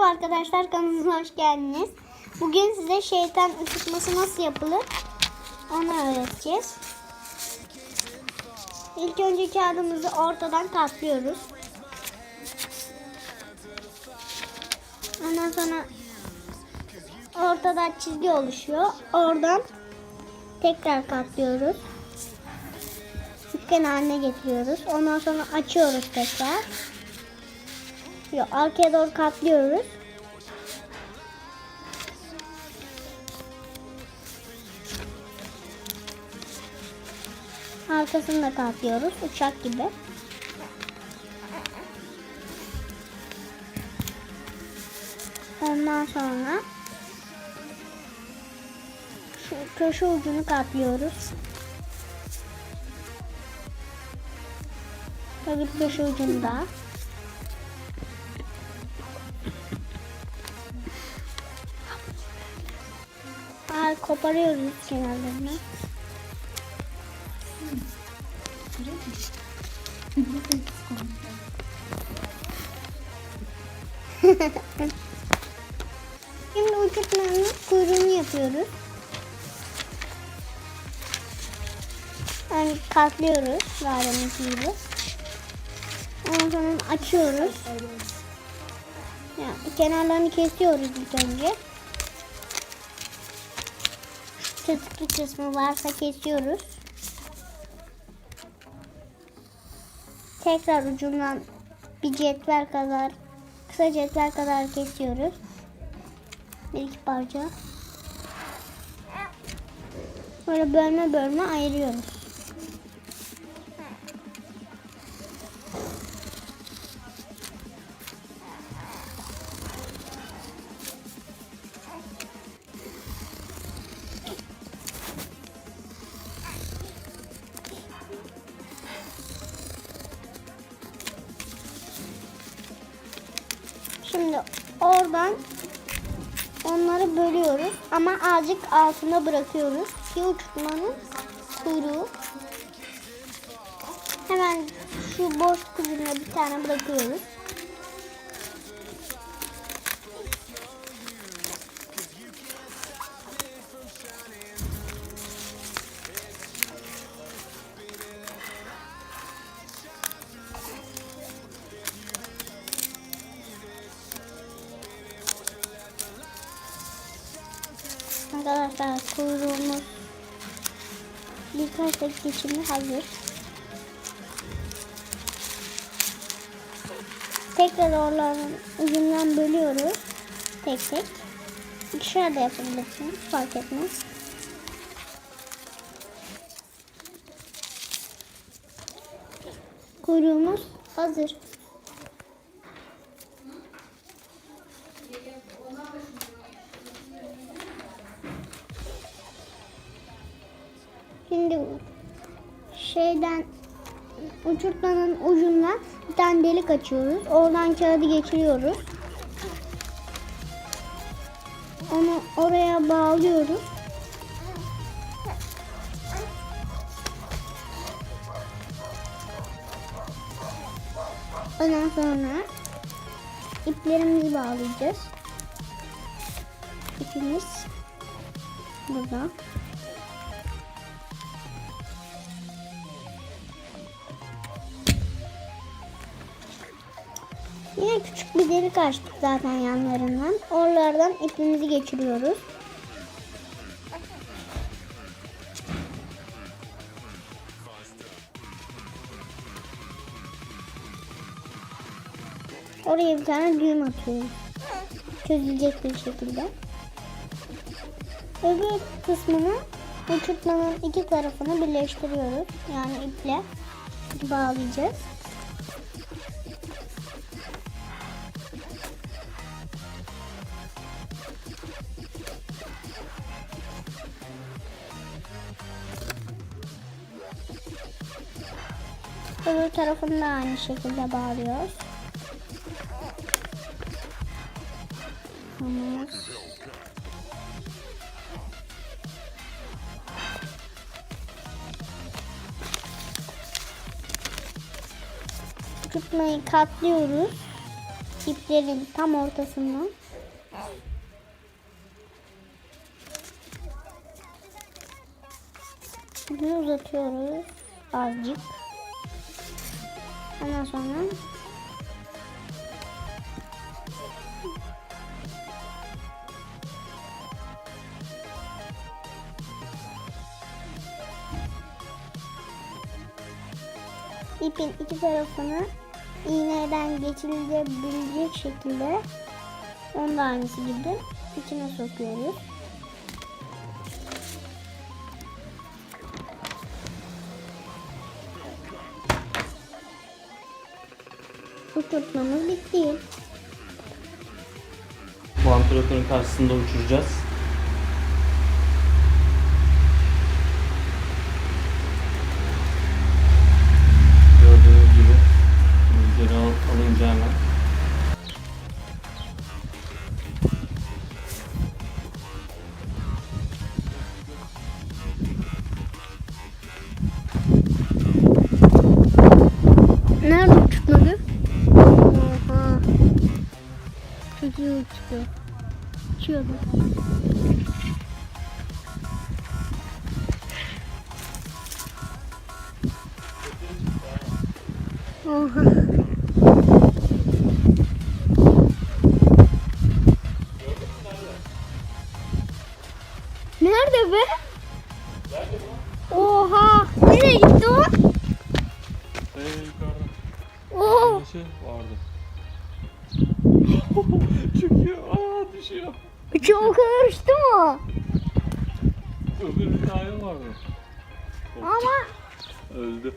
Merhaba arkadaşlar kanalımıza hoş geldiniz. Bugün size şeytan ısıtması nasıl yapılır onu öğreteceğiz. İlk önce kağıdımızı ortadan katlıyoruz. Ondan sonra ortada çizgi oluşuyor. Oradan tekrar katlıyoruz. Üçgen haline getiriyoruz. Ondan sonra açıyoruz tekrar. Yok, arkaya doğru katlıyoruz. Arkasını da katlıyoruz. Uçak gibi. Ondan sonra şu köşe ucunu katlıyoruz. Öbür köşe ucunu koparıyoruz kenarlarını. Şimdi uçurtmanın kuyruğunu yapıyoruz. Yani katlıyoruz dairemiz gibi. Ondan sonra açıyoruz. Yani kenarlarını kesiyoruz ilk önce. Çıtkı kısmı varsa kesiyoruz. Tekrar ucundan bir cetvel kadar kısa cetvel kadar kesiyoruz. Bir iki parça. Böyle bölme bölme ayırıyoruz. Şimdi oradan onları bölüyoruz ama azıcık altına bırakıyoruz ki uçurtmanın kuyruğu hemen şu boş kuyruğuna bir tane bırakıyoruz. Arkadaşlar kuyruğumuz birkaç dakika içinde hazır. Tekrar oraların ucundan bölüyoruz. Tek tek. İkişer de yapabilirsiniz. Fark etmez. Kuyruğumuz hazır. Şeyden uçurtmanın ucundan bir tane delik açıyoruz. Oradan kağıdı geçiriyoruz. Onu oraya bağlıyoruz. Ondan sonra iplerimizi bağlayacağız. İpimiz burada. Yine küçük bir delik açtık zaten yanlarından. Oralardan ipimizi geçiriyoruz. Oraya bir tane düğüm atıyoruz. Çözülecek bir şekilde. Öbür kısmını uçurtmanın iki tarafını birleştiriyoruz. Yani iple bağlayacağız. Öbür tarafını da aynı şekilde bağlıyoruz. Tamam. Tutmayı katlıyoruz. iplerin tam ortasından. Bunu uzatıyoruz azıcık. Ondan sonra ipin iki tarafını iğneden geçirilebilecek şekilde onun da aynısı gibi içine sokuyoruz. Uçurtmamız bitti. Vantilatörün karşısında uçuracağız. Uçuyordu. Oha. Nerede be? Oha! Nereye gitti o? Ee, yukarıda Oo! bir şey vardı. Çıkıyor. Aa düşüyor. Çok karıştı mı? Öbür bir tane vardı. Ama Öldü.